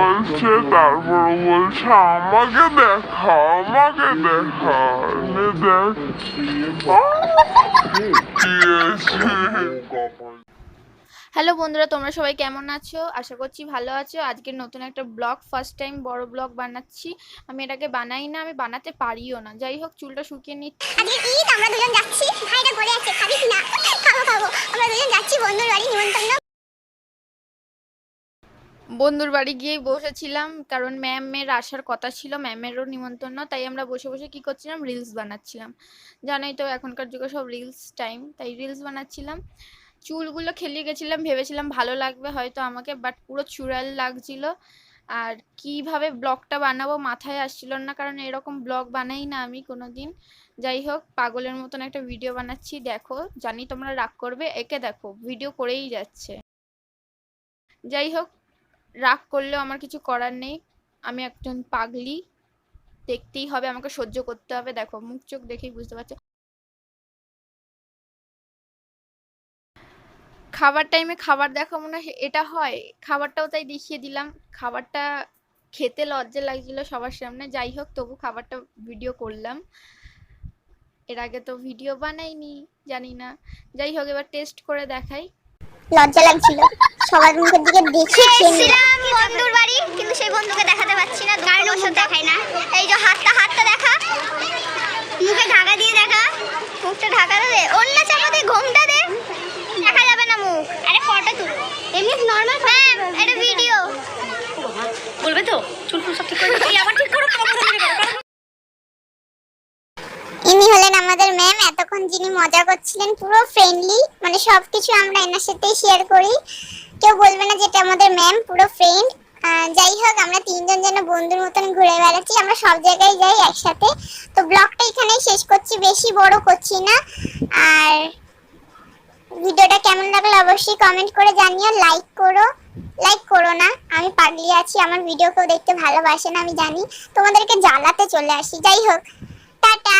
বলছে তারপর বলছে আমাকে দেখা আমাকে দেখা হ্যালো বন্ধুরা, তোমরা সবাই কেমন আছো? আশা করছি ভালো আছো। আজকে নতুন একটা ব্লগ ফার্স্ট টাইম বড় ব্লগ বানাচ্ছি। আমি এটাকে বানাই না, আমি বানাতে পারিও না। যাই হোক, চুলটা শুকিয়ে নিচ্ছি। আজকে ঈদ, আমরা দুজন যাচ্ছি। বন্ধুর বাড়ি গিয়েই বসেছিলাম, কারণ ম্যামের আসার কথা ছিল, ম্যামেরও নিমন্ত্রণ, তাই আমরা বসে বসে কি করছিলাম? রিলস বানাচ্ছিলাম। জানোই তো, এখনকার যুগে সব রিলস টাইম তাই রিলস বানাচ্ছিলাম। চুলগুলো খেলিয়ে গেছিলাম, ভেবেছিলাম ভালো লাগবে হয়তো আমাকে বাট পুরো চুড়াল লাগছিল। আর কীভাবে ব্লগটা বানাবো মাথায় আসছিল না, কারণ এরকম ব্লগ বানাই না আমি কোনো দিন যাই হোক, পাগলের মতন একটা ভিডিও বানাচ্ছি, দেখো, জানি তোমরা রাগ করবে, একে দেখো ভিডিও করেই যাচ্ছে। যাই হোক রাগ করলেও আমার কিছু করার নেই। আমি একজন পাগলি। দেখতেই হবে, আমাকে সহ্য করতে হবে। দেখো, মুখ চোখ দেখেই বুঝতে পারছ। খাবার টাইমে খাবার দেখা, মনে হয় এটা হয়। খাবারটাও তাই দেখিয়ে দিলাম। খাবারটা খেতে লজ্জা লাগছিল সবার সামনে। যাই হোক, তবু খাবারটা ভিডিও করলাম। এর আগে তো ভিডিও বানাইনি, জানি না। যাই হোক, এবার টেস্ট করে দেখাই। লজ্জা লাগছিল। সবার মুখের দিকে দেখে খেয়েছিলাম বন্ধুর বাড়ি কিন্তু সেই বন্ধুকে দেখাতে পাচ্ছি না কারণ ওষুধ দেখাই না। এই যে হাতটা হাতটা দেখা। মুখে ঢাকা দিয়ে দেখা। মুখটা ঢাকা দে অন্য চাপাতে ঘুমটা দে দেখা যাবে না মুখ আরে ফটো তুল এমনি নরমাল ম্যাম এটা ভিডিও বলবে তো চুল ফুল সব ঠিক করে দিচ্ছি আবার ঠিক করো আবার ঠিক করো ইনি হলেন আমাদের এতক্ষণ যিনি মজা করছিলেন, পুরো ফ্রেন্ডলি মানে সবকিছু আমরা এনার সাথেই শেয়ার করি। কেউ বলবে না যেটা আমাদের ম্যাম পুরো ফ্রেন্ড যাই হোক, আমরা তিনজন যেন বন্ধুর মতন ঘুরে বেড়াচ্ছি, আমরা সব জায়গায় যাই একসাথে। তো ব্লগটা এখানেই শেষ করছি, বেশি বড় করছি না। আর ভিডিওটা কেমন লাগল অবশ্যই কমেন্ট করে জানিও লাইক করো। লাইক করো না, আমি পাগলি আছি, আমার ভিডিও কেউ দেখতে ভালোবাসে না, আমি জানি। তোমাদেরকে জ্বালাতে চলে আসি, যাই হোক। টাটা!